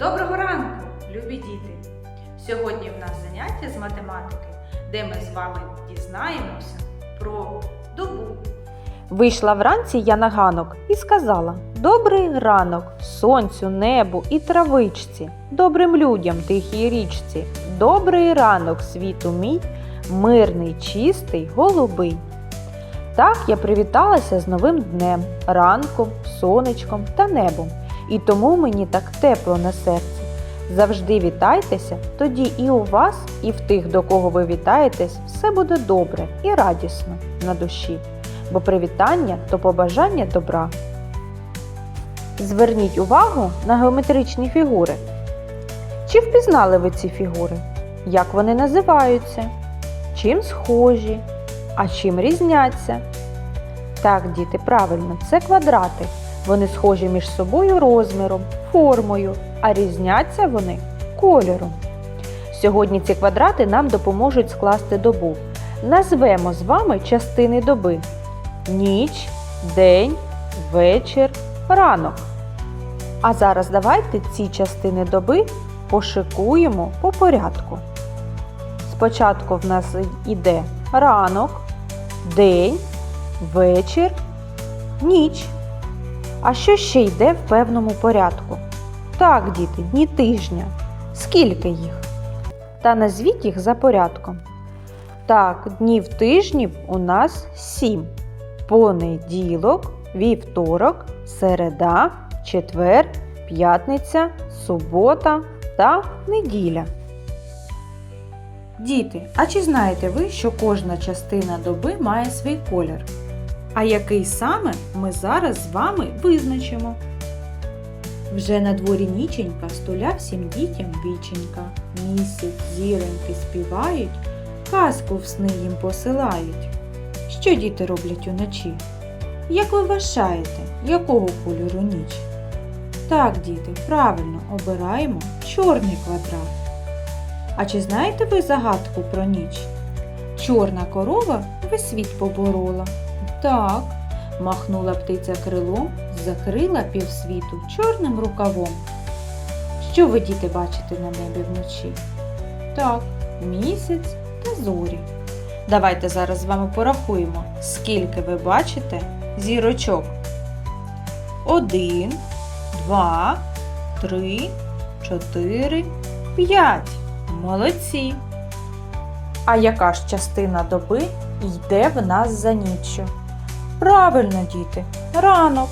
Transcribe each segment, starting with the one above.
Доброго ранку, любі діти! Сьогодні в нас заняття з математики, де ми з вами дізнаємося про добу. Вийшла вранці я на ганок і сказала: Добрий ранок, сонцю, небу і травичці, добрим людям тихій річці. Добрий ранок, світу мій, мирний, чистий, голубий. Так я привіталася з новим днем, ранком, сонечком та небом. І тому мені так тепло на серці. Завжди вітайтеся, тоді і у вас, і в тих, до кого ви вітаєтесь, все буде добре і радісно на душі бо привітання то побажання добра. Зверніть увагу на геометричні фігури. Чи впізнали ви ці фігури? Як вони називаються? Чим схожі? А чим різняться? Так, діти, правильно, це квадрати. Вони схожі між собою розміром, формою, а різняться вони кольором. Сьогодні ці квадрати нам допоможуть скласти добу. Назвемо з вами частини доби ніч, день, вечір, ранок. А зараз давайте ці частини доби пошикуємо по порядку. Спочатку в нас йде ранок, день, вечір, ніч. А що ще йде в певному порядку? Так, діти, дні тижня. Скільки їх? Та назвіть їх за порядком. Так, днів тижнів у нас сім понеділок, вівторок, середа, четвер, п'ятниця, субота та неділя. Діти, а чи знаєте ви, що кожна частина доби має свій колір? А який саме ми зараз з вами визначимо? Вже на дворі ніченька столя всім дітям віченька. Місяць, зіроньки співають, казку в сни їм посилають. Що діти роблять уночі? Як ви вважаєте, якого кольору ніч? Так, діти, правильно обираємо чорний квадрат. А чи знаєте ви загадку про ніч? Чорна корова весь світ поборола. Так, махнула птиця крилом, закрила півсвіту чорним рукавом. Що ви, діти, бачите на небі вночі? Так, місяць та зорі. Давайте зараз з вами порахуємо, скільки ви бачите зірочок. Один, два, три, чотири, п'ять. Молодці. А яка ж частина доби йде в нас за ніччю? Правильно, діти, ранок.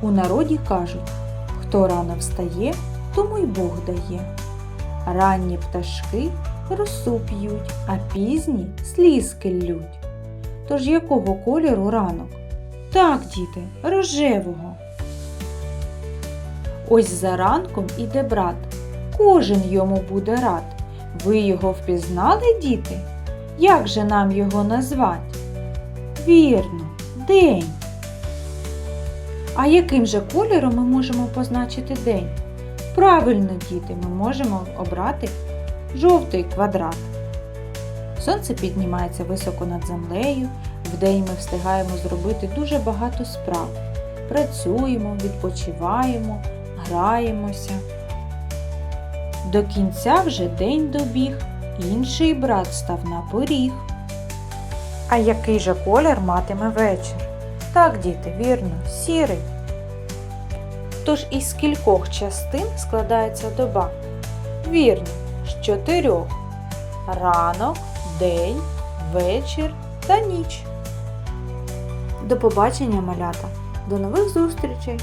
У народі кажуть, хто рано встає, тому й Бог дає. Ранні пташки росу п'ють, а пізні слізки ллють. Тож якого кольору ранок? Так, діти, рожевого. Ось за ранком іде брат. Кожен йому буде рад. Ви його впізнали, діти? Як же нам його назвати? Вірно, день. А яким же кольором ми можемо позначити день? Правильно, діти, ми можемо обрати жовтий квадрат. Сонце піднімається високо над землею. Вдень ми встигаємо зробити дуже багато справ. Працюємо, відпочиваємо, граємося. До кінця вже день добіг, інший брат став на поріг. А який же колір матиме вечір? Так, діти, вірно, сірий. Тож із скількох частин складається доба? Вірно, з чотирьох. Ранок, день, вечір та ніч. До побачення, малята! До нових зустрічей!